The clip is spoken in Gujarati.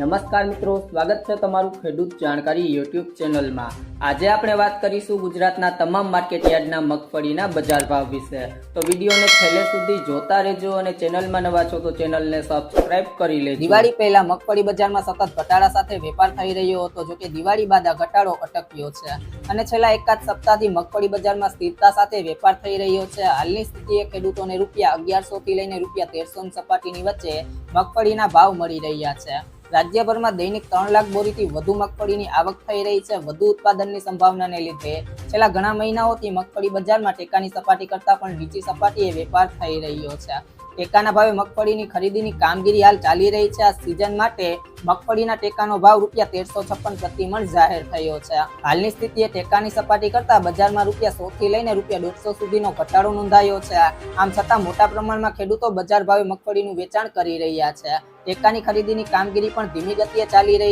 નમસ્કાર મિત્રો, સ્વાગત છે તમારું ખેડૂત જાણકારી યુટ્યુબ ચેનલમાં. આજે આપણે વાત કરીશું ગુજરાતના તમામ માર્કેટ યાર્ડના મગફળીના બજાર ભાવ વિશે. તો વિડીયોને છેલ્લે સુધી જોતા રહેજો અને ચેનલમાં નવા છો તો ચેનલને સબસ્ક્રાઇબ કરી લેજો. દિવાળી પહેલા મગફળી બજારમાં સતત ઘટાડા સાથે વેપાર થઈ રહ્યો હતો, જો કે દિવાળી બાદ આ ઘટાડો અટક્યો છે. અને છેલ્લા એકાદ સપ્તાહથી મગફળી બજારમાં સ્થિરતા સાથે વેપાર થઈ રહ્યો છે. હાલની સ્થિતિએ ખેડૂતોને રૂપિયા અગિયારસો થી લઈને રૂપિયા તેરસો સપાટીની વચ્ચે મગફળીના ભાવ મળી રહ્યા છે. રાજ્યભરમાં દૈનિક ત્રણ લાખ બોરીથી વધુ મગફળીની આવક થઈ રહી છે. વધુ ઉત્પાદનની સંભાવનાને લીધે છેલ્લા ઘણા મહિનાઓથી મગફળી બજારમાં ટેકાની સપાટી કરતાં પણ નીચી સપાટીએ વેપાર થઈ રહ્યો છે. ટેકાના ભાવે મગફળીની ખરીદીની કામગીરી હાલ ચાલી રહી છે. આ સિઝન માટે મગફળીના ટેકાનો ભાવ રૂપિયા તેરસો છપ્પન પ્રતિ મણ જાહેર થયો છે. હાલની સ્થિતિએ ટેકાની સપાટી કરતા બજારમાં રૂપિયા સો થી લઈને રૂપિયા દોઢસો સુધીનો ઘટાડો નોંધાયો છે. આમ છતાં મોટા પ્રમાણમાં ખેડૂતો બજાર ભાવે મગફળીનું વેચાણ કરી રહ્યા છે. ટેકાની ખરીદીની કામગીરી પણ ધીમી ગતિએ ચાલી રહી